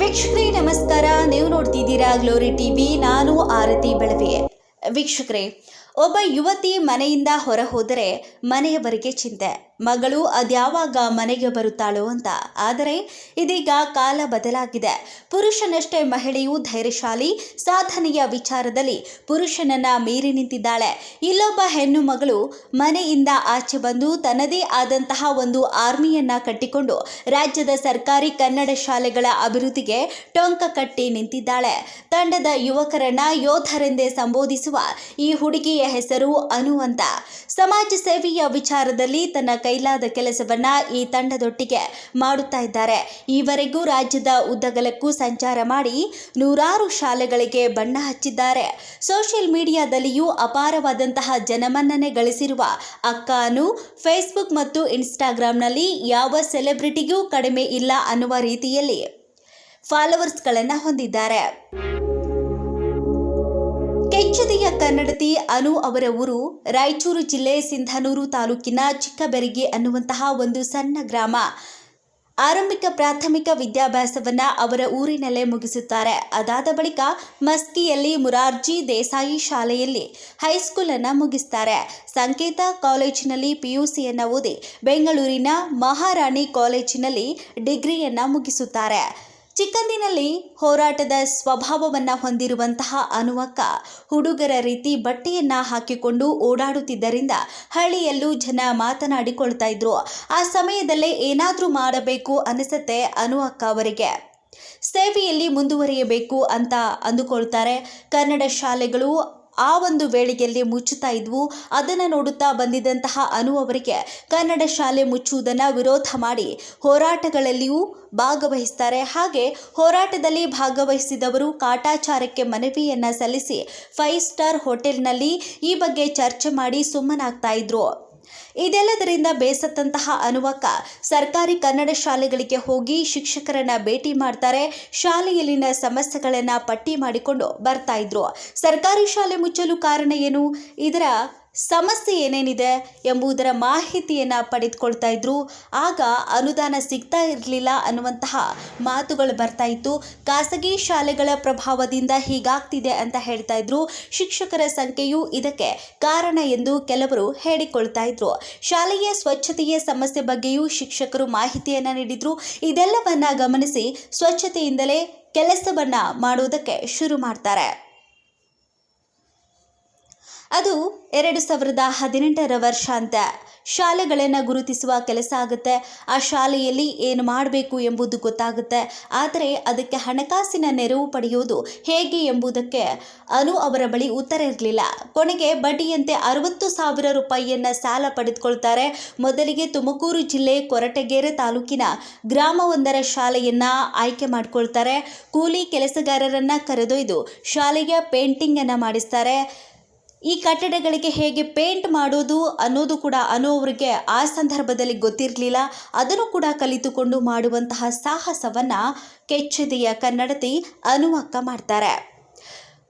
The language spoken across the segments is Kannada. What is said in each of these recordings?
ವೀಕ್ಷಕರೇ ನಮಸ್ಕಾರ. ನೀವು ನೋಡ್ತಿದ್ದೀರಾ ಗ್ಲೋರಿ ಟಿವಿ. ನಾನು ಆರತಿ ಬೆಳವೆ. ವೀಕ್ಷಕರೇ ಒಬ್ಬ ಯುವತಿ ಮನೆಯಿಂದ ಹೊರ ಹೋದರೆ ಮನೆಯವರಿಗೆ ಚಿಂತೆ. ಮಗಳು ಅದ್ಯಾವಾಗ ಮನೆಗೆ ಬರುತ್ತಾಳೋ ಅಂತ. ಆದರೆ ಇದೀಗ ಕಾಲ ಬದಲಾಗಿದೆ. ಪುರುಷನಷ್ಟೇ ಮಹಿಳೆಯು ಧೈರ್ಯಶಾಲಿ. ಸಾಧನೆಯ ವಿಚಾರದಲ್ಲಿ ಪುರುಷನನ್ನ ಮೀರಿ ನಿಂತಿದ್ದಾಳೆ. ಇಲ್ಲೊಬ್ಬ ಹೆಣ್ಣು ಮಗಳು ಮನೆಯಿಂದ ಆಚೆ ಬಂದು ತನ್ನದೇ ಆದಂತಹ ಒಂದು ಆರ್ಮಿಯನ್ನ ಕಟ್ಟಿಕೊಂಡು ರಾಜ್ಯದ ಸರ್ಕಾರಿ ಕನ್ನಡ ಶಾಲೆಗಳ ಅಭಿವೃದ್ಧಿಗೆ ಟೊಂಕ ಕಟ್ಟಿ ನಿಂತಿದ್ದಾಳೆ. ತಂಡದ ಯುವಕರನ್ನ ಯೋಧರೆಂದೇ ಸಂಬೋಧಿಸುವ ಈ ಹುಡುಗಿಯ ಹೆಸರು ಅನು ಅಂತ. ಸಮಾಜ ಸೇವೆಯ ವಿಚಾರದಲ್ಲಿ ತನ್ನ ಕೈಲಾದ ಕೆಲಸವನ್ನ ಈ ತಂಡದೊಟ್ಟಿಗೆ ಮಾಡುತ್ತಾ ಇದ್ದಾರೆ. ಈವರೆಗೂ ರಾಜ್ಯದ ಉದ್ದಗಲಕ್ಕೂ ಸಂಚಾರ ಮಾಡಿ ನೂರಾರು ಶಾಲೆಗಳಿಗೆ ಬಣ್ಣ ಹಚ್ಚಿದ್ದಾರೆ. ಸೋಷಿಯಲ್ ಮೀಡಿಯಾದಲ್ಲಿಯೂ ಅಪಾರವಾದಂತಹ ಜನಮನ್ನಣೆ ಗಳಿಸಿರುವ ಅಕ್ಕ ಅನು, ಫೇಸ್ಬುಕ್ ಮತ್ತು ಇನ್ಸ್ಟಾಗ್ರಾಂನಲ್ಲಿ ಯಾವ ಸೆಲೆಬ್ರಿಟಿಗೂ ಕಡಿಮೆ ಇಲ್ಲ ಅನ್ನುವ ರೀತಿಯಲ್ಲಿ ಫಾಲೋವರ್ಸ್ಗಳನ್ನು ಹೊಂದಿದ್ದಾರೆ. ಕೆಚ್ಚದೆಯ ಕನ್ನಡತಿ ಅನು ಅವರ ಊರು ರಾಯಚೂರು ಜಿಲ್ಲೆ ಸಿಂಧನೂರು ತಾಲೂಕಿನ ಚಿಕ್ಕಬೆರಗಿ ಅನ್ನುವಂತಹ ಒಂದು ಸಣ್ಣ ಗ್ರಾಮ. ಆರಂಭಿಕ ಪ್ರಾಥಮಿಕ ವಿದ್ಯಾಭ್ಯಾಸವನ್ನ ಅವರ ಊರಿನಲ್ಲೇ ಮುಗಿಸುತ್ತಾರೆ. ಅದಾದ ಬಳಿಕ ಮಸ್ಕಿಯಲ್ಲಿ ಮುರಾರ್ಜಿ ದೇಸಾಯಿ ಶಾಲೆಯಲ್ಲಿ ಹೈಸ್ಕೂಲ್ ಅನ್ನ ಮುಗಿಸ್ತಾರೆ. ಸಂಕೇತ ಕಾಲೇಜಿನಲ್ಲಿ ಪಿಯುಸಿಯನ್ನ ಓದಿ ಬೆಂಗಳೂರಿನ ಮಹಾರಾಣಿ ಕಾಲೇಜಿನಲ್ಲಿ ಡಿಗ್ರಿಯನ್ನ ಮುಗಿಸುತ್ತಾರೆ. ಚಿಕ್ಕಂದಿನಲ್ಲಿ ಹೋರಾಟದ ಸ್ವಭಾವವನ್ನ ಹೊಂದಿರುವಂತಹ ಅನುವಕ್ಕ ಹುಡುಗರ ರೀತಿ ಬಟ್ಟೆಯನ್ನ ಹಾಕಿಕೊಂಡು ಓಡಾಡುತ್ತಿದ್ದರಿಂದ ಹಳ್ಳಿಯಲ್ಲೂ ಜನ ಮಾತನಾಡಿಕೊಳ್ತಾ ಇದ್ರು. ಆ ಸಮಯದಲ್ಲೇ ಏನಾದರೂ ಮಾಡಬೇಕು ಅನಿಸುತ್ತೆ ಅನುವಕ್ಕ ಅವರಿಗೆ. ಸೇವೆಯಲ್ಲಿ ಮುಂದುವರಿಯಬೇಕು ಅಂತ ಅಂದುಕೊಳ್ತಾರೆ. ಕನ್ನಡ ಶಾಲೆಗಳು ಆ ಒಂದು ವೇಳೆಯಲ್ಲಿ ಮುಚ್ಚುತ್ತಾ ಇದ್ವು. ಅದನ್ನು ನೋಡುತ್ತಾ ಬಂದಿದ್ದಂತಹ ಅನು ಅವರಿಗೆ ಕನ್ನಡ ಶಾಲೆ ಮುಚ್ಚುವುದನ್ನು ವಿರೋಧ ಮಾಡಿ ಹೋರಾಟಗಳಲ್ಲಿಯೂ ಭಾಗವಹಿಸ್ತಾರೆ. ಹಾಗೆ ಹೋರಾಟದಲ್ಲಿ ಭಾಗವಹಿಸಿದವರು ಕಾಟಾಚಾರಕ್ಕೆ ಮನವಿಯನ್ನು ಸಲ್ಲಿಸಿ ಫೈವ್ ಸ್ಟಾರ್ ಹೋಟೆಲ್ನಲ್ಲಿ ಈ ಬಗ್ಗೆ ಚರ್ಚೆ ಮಾಡಿ ಸುಮ್ಮನಾಗ್ತಾ ಇದ್ರು. ಇದೆಲ್ಲದರಿಂದ ಬೇಸತ್ತಂತಹ ಅನುವಕ ಸರ್ಕಾರಿ ಕನ್ನಡ ಶಾಲೆಗಳಿಗೆ ಹೋಗಿ ಶಿಕ್ಷಕರನ್ನ ಭೇಟಿ ಮಾಡ್ತಾರೆ. ಶಾಲೆಯಲ್ಲಿನ ಸಮಸ್ಯೆಗಳನ್ನ ಪಟ್ಟಿ ಮಾಡಿಕೊಂಡು ಬರ್ತಾ ಇದ್ರು. ಸರ್ಕಾರಿ ಶಾಲೆ ಮುಚ್ಚಲು ಕಾರಣ ಏನು? ಇದರ ಸಮಸ್ಯೆ ಏನೇನಿದೆ ಎಂಬುದರ ಮಾಹಿತಿಯನ್ನು ಪಡೆದುಕೊಳ್ತಾ ಇದ್ರು. ಆಗ ಅನುದಾನ ಸಿಗ್ತಾ ಇರಲಿಲ್ಲ ಅನ್ನುವಂತಹ ಮಾತುಗಳು ಬರ್ತಾ ಇತ್ತು. ಖಾಸಗಿ ಶಾಲೆಗಳ ಪ್ರಭಾವದಿಂದ ಹೀಗಾಗ್ತಿದೆ ಅಂತ ಹೇಳ್ತಾ ಇದ್ರು. ಶಿಕ್ಷಕರ ಸಂಖ್ಯೆಯು ಇದಕ್ಕೆ ಕಾರಣ ಎಂದು ಕೆಲವರು ಹೇಳಿಕೊಳ್ತಾ ಇದ್ರು. ಶಾಲೆಯ ಸ್ವಚ್ಛತೆಯ ಸಮಸ್ಯೆ ಬಗ್ಗೆಯೂ ಶಿಕ್ಷಕರು ಮಾಹಿತಿಯನ್ನು ನೀಡಿದ್ರು. ಇದೆಲ್ಲವನ್ನ ಗಮನಿಸಿ ಸ್ವಚ್ಛತೆಯಿಂದಲೇ ಕೆಲಸವನ್ನ ಮಾಡುವುದಕ್ಕೆ ಶುರು ಮಾಡ್ತಾರೆ. ಅದು ಎರಡು ಸಾವಿರದ ಹದಿನೆಂಟರ ವರ್ಷಾಂತ ಶಾಲೆಗಳನ್ನು ಗುರುತಿಸುವ ಕೆಲಸ ಆಗುತ್ತೆ. ಆ ಶಾಲೆಯಲ್ಲಿ ಏನು ಮಾಡಬೇಕು ಎಂಬುದು ಗೊತ್ತಾಗುತ್ತೆ. ಆದರೆ ಅದಕ್ಕೆ ಹಣಕಾಸಿನ ನೆರವು ಪಡೆಯುವುದು ಹೇಗೆ ಎಂಬುದಕ್ಕೆ ಅನು ಅವರ ಬಳಿ ಉತ್ತರ ಇರಲಿಲ್ಲ. ಕೊನೆಗೆ ಬಡ್ಡಿಯಂತೆ ಅರವತ್ತು ಸಾವಿರ ರೂಪಾಯಿಯನ್ನು ಸಾಲ ಪಡೆದುಕೊಳ್ತಾರೆ. ಮೊದಲಿಗೆ ತುಮಕೂರು ಜಿಲ್ಲೆ ಕೊರಟಗೆರೆ ತಾಲೂಕಿನ ಗ್ರಾಮವೊಂದರ ಶಾಲೆಯನ್ನು ಆಯ್ಕೆ ಮಾಡಿಕೊಳ್ತಾರೆ. ಕೂಲಿ ಕೆಲಸಗಾರರನ್ನು ಕರೆದೊಯ್ದು ಶಾಲೆಯ ಪೇಂಟಿಂಗನ್ನು ಮಾಡಿಸ್ತಾರೆ. ಈ ಕಟ್ಟಡಗಳಿಗೆ ಹೇಗೆ ಪೇಂಟ್ ಮಾಡೋದು ಅನ್ನೋದು ಕೂಡ ಅನು ಅವರಿಗೆ ಆ ಸಂದರ್ಭದಲ್ಲಿ ಗೊತ್ತಿರಲಿಲ್ಲ. ಅದನ್ನು ಕೂಡ ಕಲಿತುಕೊಂಡು ಮಾಡುವಂತಹ ಸಾಹಸವನ್ನು ಕೆಚ್ಚದೆಯ ಕನ್ನಡತಿ ಅನುವಕ್ಕ ಮಾಡ್ತಾರೆ.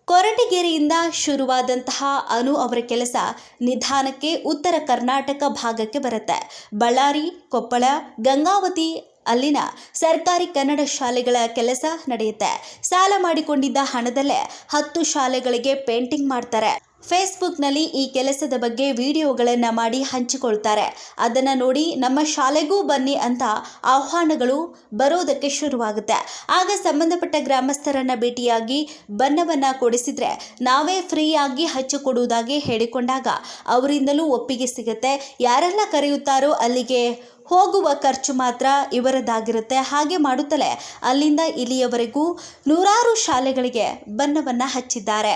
ಕೊರಟಗೆರೆಯಿಂದ ಶುರುವಾದಂತಹ ಅನು ಅವರ ಕೆಲಸ ನಿಧಾನಕ್ಕೆ ಉತ್ತರ ಕರ್ನಾಟಕ ಭಾಗಕ್ಕೆ ಬರುತ್ತೆ. ಬಳ್ಳಾರಿ, ಕೊಪ್ಪಳ, ಗಂಗಾವತಿ ಅಲ್ಲಿನ ಸರ್ಕಾರಿ ಕನ್ನಡ ಶಾಲೆಗಳ ಕೆಲಸ ನಡೆಯುತ್ತೆ. ಸಾಲ ಮಾಡಿಕೊಂಡಿದ್ದ ಹಣದಲ್ಲೇ ಹತ್ತು ಶಾಲೆಗಳಿಗೆ ಪೇಂಟಿಂಗ್ ಮಾಡ್ತಾರೆ. ಫೇಸ್ಬುಕ್ನಲ್ಲಿ ಈ ಕೆಲಸದ ಬಗ್ಗೆ ವಿಡಿಯೋಗಳನ್ನು ಮಾಡಿ ಹಂಚಿಕೊಳ್ತಾರೆ. ಅದನ್ನು ನೋಡಿ ನಮ್ಮ ಶಾಲೆಗೂ ಬನ್ನಿ ಅಂತ ಆಹ್ವಾನಗಳು ಬರೋದಕ್ಕೆ ಶುರುವಾಗುತ್ತೆ. ಆಗ ಸಂಬಂಧಪಟ್ಟ ಗ್ರಾಮಸ್ಥರನ್ನು ಭೇಟಿಯಾಗಿ ಬಣ್ಣವನ್ನು ಕೊಡಿಸಿದರೆ ನಾವೇ ಫ್ರೀಯಾಗಿ ಹಚ್ಚಿಕೊಡುವುದಾಗಿ ಹೇಳಿಕೊಂಡಾಗ ಅವರಿಂದಲೂ ಒಪ್ಪಿಗೆ ಸಿಗುತ್ತೆ. ಯಾರೆಲ್ಲ ಕರೆಯುತ್ತಾರೋ ಅಲ್ಲಿಗೆ ಹೋಗುವ ಖರ್ಚು ಮಾತ್ರ ಇವರದಾಗಿರುತ್ತೆ. ಹಾಗೆ ಮಾಡುತ್ತಲೇ ಅಲ್ಲಿಂದ ಇಲ್ಲಿಯವರೆಗೂ ನೂರಾರು ಶಾಲೆಗಳಿಗೆ ಬಣ್ಣವನ್ನು ಹಚ್ಚಿದ್ದಾರೆ.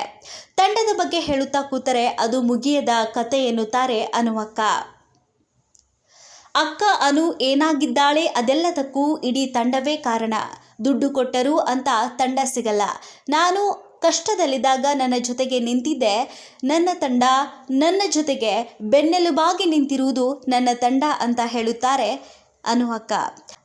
ತಂಡದ ಬಗ್ಗೆ ಹೇಳುತ್ತಾ ಕೂತರೆ ಅದು ಮುಗಿಯದ ಕತೆ ಎನ್ನುತ್ತಾರೆ ಅನುವಕ್ಕ ಅಕ್ಕ ಅನು ಏನಾಗಿದ್ದಾಳೆ ಅದೆಲ್ಲದಕ್ಕೂ ಇಡೀ ತಂಡವೇ ಕಾರಣ. ದುಡ್ಡು ಕೊಟ್ಟರು ಅಂತ ತಂಡ ಸಿಗಲ್ಲ. ನಾನು ಕಷ್ಟದಲ್ಲಿದ್ದಾಗ ನನ್ನ ಜೊತೆಗೆ ನಿಂತಿದ್ದೆ. ನನ್ನ ತಂಡ ನನ್ನ ಜೊತೆಗೆ ಬೆನ್ನೆಲುಬಾಗಿ ನಿಂತಿರುವುದು ನನ್ನ ತಂಡ ಅಂತ ಹೇಳುತ್ತಾರೆ ಅನು ಅಕ್ಕ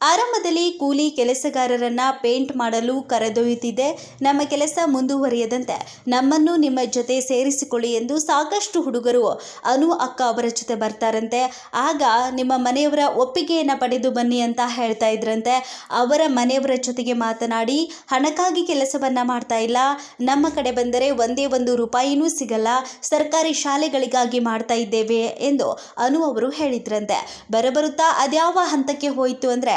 ಆರಂಭದಲ್ಲಿ ಕೂಲಿ ಕೆಲಸಗಾರರನ್ನ ಪೇಂಟ್ ಮಾಡಲು ಕರೆದೊಯ್ಯುತ್ತಿದೆ ನಮ್ಮ ಕೆಲಸ ಮುಂದುವರಿಯದಂತೆ ನಮ್ಮನ್ನು ನಿಮ್ಮ ಜೊತೆ ಸೇರಿಸಿಕೊಳ್ಳಿ ಎಂದು ಸಾಕಷ್ಟು ಹುಡುಗರು ಅನು ಅಕ್ಕ ಅವರ ಜೊತೆ ಬರ್ತಾರಂತೆ. ಆಗ ನಿಮ್ಮ ಮನೆಯವರ ಒಪ್ಪಿಗೆಯನ್ನು ಪಡೆದು ಬನ್ನಿ ಅಂತ ಹೇಳ್ತಾ ಇದ್ರಂತೆ. ಅವರ ಮನೆಯವರ ಜೊತೆಗೆ ಮಾತನಾಡಿ, ಹಣಕ್ಕಾಗಿ ಕೆಲಸವನ್ನ ಮಾಡ್ತಾ ಇಲ್ಲ. ನಮ್ಮ ಕಡೆ ಬಂದರೆ ಒಂದೇ ಒಂದು ರೂಪಾಯಿನೂ ಸಿಗಲ್ಲ. ಸರ್ಕಾರಿ ಶಾಲೆಗಳಿಗಾಗಿ ಮಾಡ್ತಾ ಇದ್ದೇವೆ ಎಂದು ಅನು ಅವರು ಹೇಳಿದ್ರಂತೆ. ಬರಬರುತ್ತಾ ಅದ್ಯಾವ ಹಂತಕ್ಕೆ ಹೋಯಿತು ಅಂದರೆ,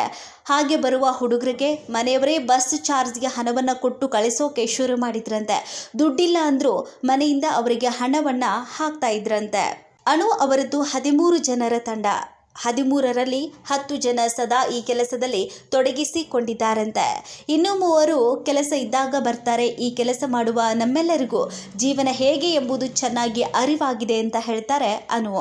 ಹಾಗೆ ಬರುವ ಹುಡುಗರಿಗೆ ಮನೆಯವರೇ ಬಸ್ ಚಾರ್ಜ್ಗೆ ಹಣವನ್ನು ಕೊಟ್ಟು ಕಳಿಸೋಕೆ ಶುರು ಮಾಡಿದ್ರಂತೆ. ದುಡ್ಡಿಲ್ಲ ಅಂದರೂ ಮನೆಯಿಂದ ಅವರಿಗೆ ಹಣವನ್ನು ಹಾಕ್ತಾ ಇದ್ರಂತೆ. ಅಣು ಅವರದ್ದು ಹದಿಮೂರು ಜನರ ತಂಡ. ಹದಿಮೂರರಲ್ಲಿ ಹತ್ತು ಜನ ಸದಾ ಈ ಕೆಲಸದಲ್ಲಿ ತೊಡಗಿಸಿಕೊಂಡಿದ್ದಾರಂತೆ. ಇನ್ನು ಮೂವರು ಕೆಲಸ ಇದ್ದಾಗ ಬರ್ತಾರೆ. ಈ ಕೆಲಸ ಮಾಡುವ ನಮ್ಮೆಲ್ಲರಿಗೂ ಜೀವನ ಹೇಗೆ ಎಂಬುದು ಚೆನ್ನಾಗಿ ಅರಿವಾಗಿದೆ ಅಂತ ಹೇಳ್ತಾರೆ ಅನು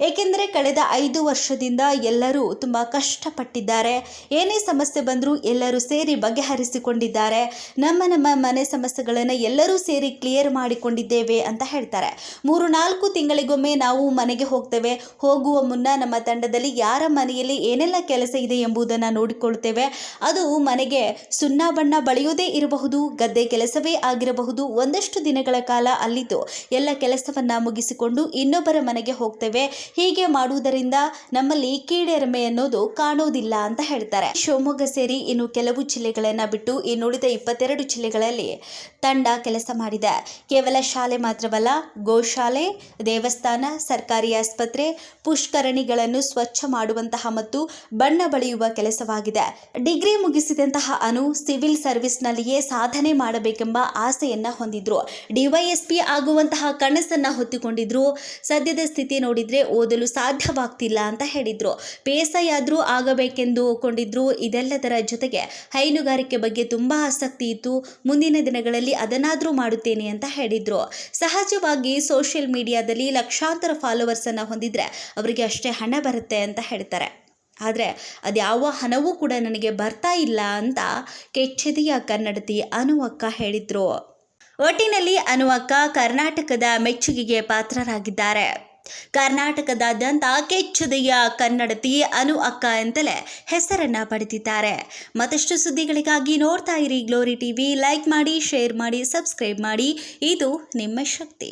ಏಕೆಂದರೆ ಕಳೆದ ಐದು ವರ್ಷದಿಂದ ಎಲ್ಲರೂ ತುಂಬ ಕಷ್ಟಪಟ್ಟಿದ್ದಾರೆ. ಏನೇ ಸಮಸ್ಯೆ ಬಂದರೂ ಎಲ್ಲರೂ ಸೇರಿ ಬಗೆಹರಿಸಿಕೊಂಡಿದ್ದಾರೆ. ನಮ್ಮ ನಮ್ಮ ಮನೆ ಸಮಸ್ಯೆಗಳನ್ನು ಎಲ್ಲರೂ ಸೇರಿ ಕ್ಲಿಯರ್ ಮಾಡಿಕೊಂಡಿದ್ದೇವೆ ಅಂತ ಹೇಳ್ತಾರೆ. ಮೂರು ನಾಲ್ಕು ತಿಂಗಳಿಗೊಮ್ಮೆ ನಾವು ಮನೆಗೆ ಹೋಗ್ತೇವೆ. ಹೋಗುವ ಮುನ್ನ ನಮ್ಮ ತಂಡದಲ್ಲಿ ಯಾರ ಮನೆಯಲ್ಲಿ ಏನೆಲ್ಲ ಕೆಲಸ ಇದೆ ಎಂಬುದನ್ನು ನೋಡಿಕೊಳ್ಳುತ್ತೇವೆ ಅದು ಮನೆಗೆ ಸುಣ್ಣ ಬಣ್ಣ ಬಳಿಯೋದೇ ಇರಬಹುದು, ಗದ್ದೆ ಕೆಲಸವೇ ಆಗಿರಬಹುದು. ಒಂದಷ್ಟು ದಿನಗಳ ಕಾಲ ಅಲ್ಲಿದ್ದು ಎಲ್ಲ ಕೆಲಸವನ್ನು ಮುಗಿಸಿಕೊಂಡು ಇನ್ನೊಬ್ಬರ ಮನೆಗೆ ಹೋಗ್ತೇವೆ. ಹೀಗೆ ಮಾಡುವುದರಿಂದ ನಮ್ಮಲ್ಲಿ ಕೀಡೆರಮೆ ಅನ್ನೋದು ಕಾಣೋದಿಲ್ಲ ಅಂತ ಹೇಳ್ತಾರೆ. ಶಿವಮೊಗ್ಗ ಸೇರಿ ಇನ್ನು ಕೆಲವು ಜಿಲ್ಲೆಗಳನ್ನ ಬಿಟ್ಟು ಇನ್ನುಳಿದ ಇಪ್ಪತ್ತೆರಡು ಜಿಲ್ಲೆಗಳಲ್ಲಿ ತಂಡ ಕೆಲಸ ಮಾಡಿದೆ. ಕೇವಲ ಶಾಲೆ ಮಾತ್ರವಲ್ಲ, ಗೋಶಾಲೆ, ದೇವಸ್ಥಾನ, ಸರ್ಕಾರಿ ಆಸ್ಪತ್ರೆ, ಪುಷ್ಕರಣಿಗಳನ್ನು ಸ್ವಚ್ಛ ಮಾಡುವಂತಹ ಮತ್ತು ಬಣ್ಣ ಬಳಿಯುವ ಕೆಲಸವಾಗಿದೆ. ಡಿಗ್ರಿ ಮುಗಿಸಿದಂತಹ ಅನು ಸಿವಿಲ್ ಸರ್ವಿಸ್ನಲ್ಲಿಯೇ ಸಾಧನೆ ಮಾಡಬೇಕೆಂಬ ಆಸೆಯನ್ನ ಹೊಂದಿದ್ರು. ಡಿವೈಎಸ್ಪಿ ಆಗುವಂತಹ ಕನಸನ್ನ ಹೊತ್ತಿಕೊಂಡಿದ್ರು. ಸದ್ಯದ ಸ್ಥಿತಿ ನೋಡಿದ್ರೆ ಓದಲು ಸಾಧ್ಯವಾಗ್ತಿಲ್ಲ ಅಂತ ಹೇಳಿದರು. ಬೇಸಾಯಾದರೂ ಆಗಬೇಕೆಂದು ಕೊಂಡಿದ್ರು ಇದೆಲ್ಲದರ ಜೊತೆಗೆ ಹೈನುಗಾರಿಕೆ ಬಗ್ಗೆ ತುಂಬ ಆಸಕ್ತಿ ಇತ್ತು. ಮುಂದಿನ ದಿನಗಳಲ್ಲಿ ಅದನ್ನಾದರೂ ಮಾಡುತ್ತೇನೆ ಅಂತ ಹೇಳಿದರು. ಸಹಜವಾಗಿ ಸೋಷಿಯಲ್ ಮೀಡಿಯಾದಲ್ಲಿ ಲಕ್ಷಾಂತರ ಫಾಲೋವರ್ಸನ್ನು ಹೊಂದಿದರೆ ಅವರಿಗೆ ಅಷ್ಟೇ ಹಣ ಬರುತ್ತೆ ಅಂತ ಹೇಳ್ತಾರೆ. ಆದರೆ ಅದ್ಯಾವ ಹಣವೂ ಕೂಡ ನನಗೆ ಬರ್ತಾ ಇಲ್ಲ ಅಂತ ಕೆಚ್ಚೆದೆಯ ಕನ್ನಡತಿ ಅನುವಕ್ಕ ಹೇಳಿದ್ರು. ಒಟ್ಟಿನಲ್ಲಿ ಅನುವಕ್ಕ ಕರ್ನಾಟಕದ ಮೆಚ್ಚುಗೆಗೆ ಪಾತ್ರರಾಗಿದ್ದಾರೆ. ಕರ್ನಾಟಕದಾದ್ಯಂತ ಕೆಚ್ಚದೆಯ ಕನ್ನಡತಿ ಅನು ಅಕ್ಕ ಅಂತಲೇ ಹೆಸರನ್ನ ಪಡೆದಿದ್ದಾರೆ. ಮತ್ತಷ್ಟು ಸುದ್ದಿಗಳಿಗಾಗಿ ನೋಡ್ತಾ ಇರಿ ಗ್ಲೋರಿ ಟಿವಿ ಲೈಕ್ ಮಾಡಿ ಶೇರ್ ಮಾಡಿ ಸಬ್ಸ್ಕ್ರೈಬ್ ಮಾಡಿ. ಇದು ನಿಮ್ಮ ಶಕ್ತಿ.